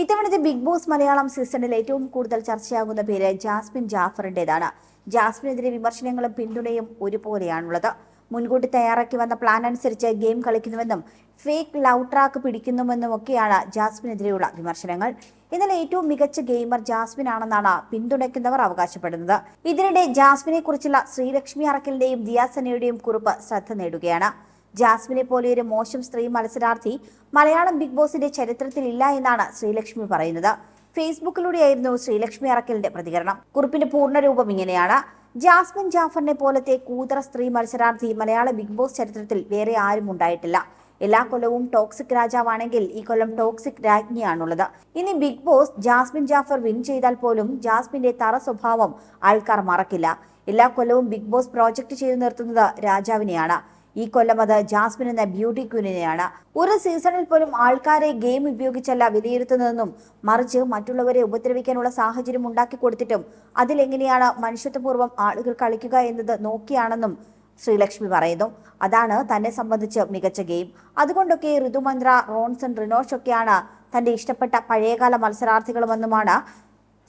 ഇത്തവണത്തെ big boss Malayalam സീസണിൽ ഏറ്റവും കൂടുതൽ ചർച്ചയാകുന്ന പേര് ജാസ്മിൻ ജാഫറിന്റേതാണ്. ജാസ്മിനെതിരെ വിമർശനങ്ങളും പിന്തുണയും ഒരുപോലെയാണുള്ളത്. മുൻകൂട്ടി തയ്യാറാക്കി വന്ന പ്ലാൻ അനുസരിച്ച് ഗെയിം കളിക്കുന്നുവെന്നും ഫേക്ക് ലവ് ട്രാക്ക് പിടിക്കുന്നുവെന്നും ഒക്കെയാണ് ജാസ്മിനെതിരെയുള്ള വിമർശനങ്ങൾ. എന്നാൽ ഏറ്റവും മികച്ച ഗെയിമർ ജാസ്മിൻ ആണെന്നാണ് പിന്തുണയ്ക്കുന്നവർ അവകാശപ്പെടുന്നത്. ഇതിനിടെ ജാസ്മിനെ കുറിച്ചുള്ള ശ്രീലക്ഷ്മി അറക്കലിന്റെയും ദിയാസനയുടെയും കുറിപ്പ് ശ്രദ്ധ നേടുകയാണ്. ജാസ്മിനെ പോലെ ഒരു മോശം സ്ത്രീ മത്സരാർത്ഥി മലയാളം ബിഗ് ബോസിന്റെ ചരിത്രത്തിൽ ഇല്ല എന്നാണ് ശ്രീലക്ഷ്മി പറയുന്നത്. ഫേസ്ബുക്കിലൂടെയായിരുന്നു ശ്രീലക്ഷ്മി അറക്കലിന്റെ പ്രതികരണം. കുറിപ്പിന്റെ പൂർണരൂപം ഇങ്ങനെയാണ്. ജാസ്മിൻ ജാഫറിനെ പോലത്തെ കൂതറ സ്ത്രീ മത്സരാർത്ഥി മലയാള ബിഗ് ബോസ് ചരിത്രത്തിൽ വേറെ ആരും ഉണ്ടായിട്ടില്ല. എല്ലാ കൊല്ലവും ടോക്സിക് രാജാവാണെങ്കിൽ ഈ കൊല്ലം ടോക്സിക് രാജ്ഞിയാണുള്ളത്. ഇനി Bigg Boss Jasmin Jaffar win ചെയ്താൽ പോലും ജാസ്മിന്റെ തറ സ്വഭാവം ആൾക്കാർ മറക്കില്ല. എല്ലാ കൊല്ലവും ബിഗ് ബോസ് പ്രോജക്റ്റ് ചെയ്തു നിർത്തുന്നത് രാജാവിനെയാണ്. ഈ കൊല്ലം അത് ജാസ്മിൻ എന്ന ബ്യൂട്ടി ക്വീനിനെയാണ്. ഒരു സീസണിൽ പോലും ആൾക്കാരെ ഗെയിം ഉപയോഗിച്ചല്ല വിലയിരുത്തുന്നതെന്നും മറിച്ച് മറ്റുള്ളവരെ ഉപദ്രവിക്കാനുള്ള സാഹചര്യം ഉണ്ടാക്കി കൊടുത്തിട്ടും അതിലെങ്ങനെയാണ് മനുഷ്യത്വപൂർവം ആളുകൾ കളിക്കുക എന്നത് നോക്കിയാണെന്നും ശ്രീലക്ഷ്മി പറയുന്നു. അതാണ് തന്നെ സംബന്ധിച്ച് മികച്ച ഗെയിം. അതുകൊണ്ടൊക്കെ ഋതുമന്ത്ര റോൺസൺ റിനോഷ് ഒക്കെയാണ് തന്റെ ഇഷ്ടപ്പെട്ട പഴയകാല മത്സരാർത്ഥികളുമെന്നുമാണ്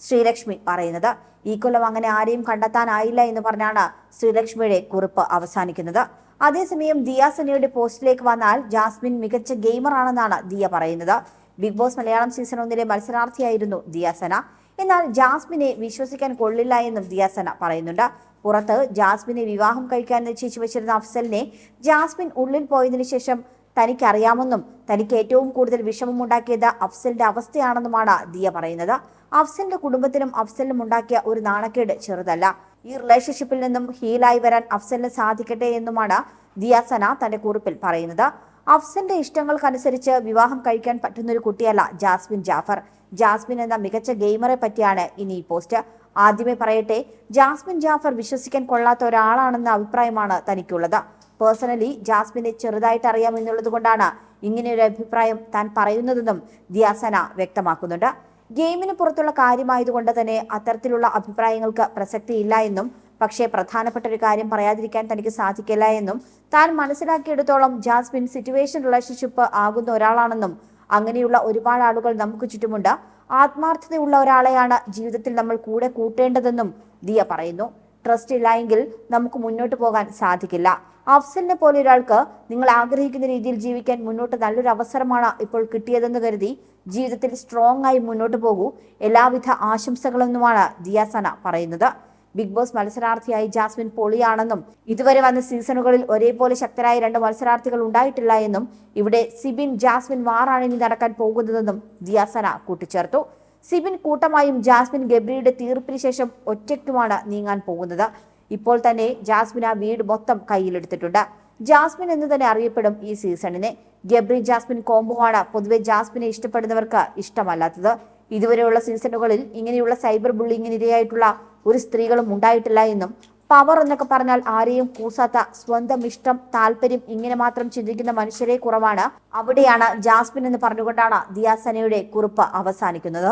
ശ്രീലക്ഷ്മി പറയുന്നത്. ഈ കൊല്ലം അങ്ങനെ ആരെയും കണ്ടെത്താനായില്ല എന്ന് പറഞ്ഞാണ് ശ്രീലക്ഷ്മിയുടെ കുറിപ്പ് അവസാനിക്കുന്നത്. അതേസമയം ദിയ സനയുടെ പോസ്റ്റിലേക്ക് വന്നാൽ ജാസ്മിൻ മികച്ച ഗെയിമർ ആണെന്നാണ് ദിയ പറയുന്നത്. ബിഗ് ബോസ് മലയാളം സീസൺ ഒന്നിലെ മത്സരാർത്ഥിയായിരുന്നു ദിയ സന. എന്നാൽ ജാസ്മിനെ വിശ്വസിക്കാൻ കൊള്ളില്ല എന്നും ദിയാസന പറയുന്നുണ്ട്. പുറത്ത് ജാസ്മിനെ വിവാഹം കഴിക്കാൻ നിശ്ചയിച്ചു വെച്ചിരുന്ന അഫ്സലിനെ ജാസ്മിൻ ഉള്ളിൽ പോയതിനു ശേഷം തനിക്കറിയാമെന്നും തനിക്ക് ഏറ്റവും കൂടുതൽ വിഷമമുണ്ടാക്കിയത് അഫ്സലിന്റെ അവസ്ഥയാണെന്നുമാണ് ദിയ പറയുന്നത്. അഫ്സലിന്റെ കുടുംബത്തിനും അഫ്സലിനും ഉണ്ടാക്കിയ ഒരു നാണക്കേട് ചെറുതല്ല. ഈ റിലേഷൻഷിപ്പിൽ നിന്നും ഹീലായി വരാൻ അഫ്സലിന് സാധിക്കട്ടെ എന്നുമാണ് ദിയാസന തന്റെ കുറിപ്പിൽ പറയുന്നത്. അഫ്സന്റെ ഇഷ്ടങ്ങൾക്കനുസരിച്ച് വിവാഹം കഴിക്കാൻ പറ്റുന്ന ഒരു കുട്ടിയല്ല ജാസ്മിൻ ജാഫർ. ജാസ്മിൻ എന്ന മികച്ച ഗെയിമറെ പറ്റിയാണ് ഇനി ഈ പോസ്റ്റ് ആദ്യമേ പറയട്ടെ ജാസ്മിൻ ജാഫർ വിശ്വസിക്കാൻ കൊള്ളാത്ത ഒരാളാണെന്ന അഭിപ്രായമാണ് തനിക്കുള്ളത്. പേഴ്സണലി ജാസ്മിനെ ചെറുതായിട്ട് അറിയാമെന്നുള്ളത് കൊണ്ടാണ് ഇങ്ങനെയൊരു അഭിപ്രായം താൻ പറയുന്നതെന്നും ദിയാസന വ്യക്തമാക്കുന്നുണ്ട്. ഗെയിമിന് പുറത്തുള്ള കാര്യമായതുകൊണ്ട് തന്നെ അത്തരത്തിലുള്ള അഭിപ്രായങ്ങൾക്ക് പ്രസക്തിയില്ല എന്നും പക്ഷേ പ്രധാനപ്പെട്ട ഒരു കാര്യം പറയാതിരിക്കാൻ തനിക്ക് സാധിക്കില്ല എന്നും താൻ മനസ്സിലാക്കിയെടുത്തോളം ജാസ്മിൻ സിറ്റുവേഷൻ റിലേഷൻഷിപ്പ് ആകുന്ന ഒരാളാണെന്നും അങ്ങനെയുള്ള ഒരുപാട് ആളുകൾ നമുക്ക് ചുറ്റുമുണ്ട്. ആത്മാർത്ഥതയുള്ള ഒരാളെയാണ് ജീവിതത്തിൽ നമ്മൾ കൂടെ കൂട്ടേണ്ടതെന്നും ദിയ പറയുന്നു. ട്രസ്റ്റ് ഇല്ലായെങ്കിൽ നമുക്ക് മുന്നോട്ട് പോകാൻ സാധിക്കില്ല. അഫ്സലിനെ പോലെ ഒരാൾക്ക് നിങ്ങൾ ആഗ്രഹിക്കുന്ന രീതിയിൽ ജീവിക്കാൻ മുന്നോട്ട് നല്ലൊരു അവസരമാണ് ഇപ്പോൾ കിട്ടിയതെന്ന് കരുതി ജീവിതത്തിൽ സ്ട്രോങ് ആയി മുന്നോട്ട് പോകൂ. എല്ലാവിധ ആശംസകളെന്നുമാണ് ദിയാസന പറയുന്നത്. ബിഗ് ബോസ് മത്സരാർത്ഥിയായി ജാസ്മിൻ പൊളിയാണെന്നും ഇതുവരെ വന്ന സീസണുകളിൽ ഒരേപോലെ ശക്തരായ രണ്ട് മത്സരാർത്ഥികൾ ഉണ്ടായിട്ടില്ല എന്നും ഇവിടെ സിബിൻ ജാസ്മിൻ വാറാണ് ഇനി നടക്കാൻ പോകുന്നതെന്നും ദിയാസന കൂട്ടിച്ചേർത്തു. സിബിൻ കൂട്ടമായും ജാസ്മിൻ ഗബ്രിയുടെ തീർപ്പിന് ശേഷം ഒറ്റയ്ക്കുമാണ് നീങ്ങാൻ പോകുന്നത്. ഇപ്പോൾ തന്നെ ജാസ്മിൻ ആ വീട് മൊത്തം കയ്യിലെടുത്തിട്ടുണ്ട്. ജാസ്മിൻ എന്ന് തന്നെ അറിയപ്പെടും ഈ സീസണിനെ. ഗബ്രി ജാസ്മിൻ കോംബോ ആണ് പൊതുവെ ജാസ്മിനെ ഇഷ്ടപ്പെടുന്നവർക്ക് ഇഷ്ടമല്ലാത്തത്. ഇതുവരെയുള്ള സീസണുകളിൽ ഇങ്ങനെയുള്ള സൈബർ ബുള്ളിങ്ങിന് ഇരയായിട്ടുള്ള ഒരു സ്ത്രീകളും ഉണ്ടായിട്ടില്ല എന്നും പവർ എന്നൊക്കെ പറഞ്ഞാൽ ആരെയും കൂസാത്ത സ്വന്തം ഇഷ്ടം താല്പര്യം ഇങ്ങനെ മാത്രം ചിന്തിക്കുന്ന മനുഷ്യരെ കുറവാണ്. അവിടെയാണ് ജാസ്മിൻ എന്ന് പറഞ്ഞുകൊണ്ടാണ് ദിയാസനയുടെ കുറിപ്പ് അവസാനിക്കുന്നത്.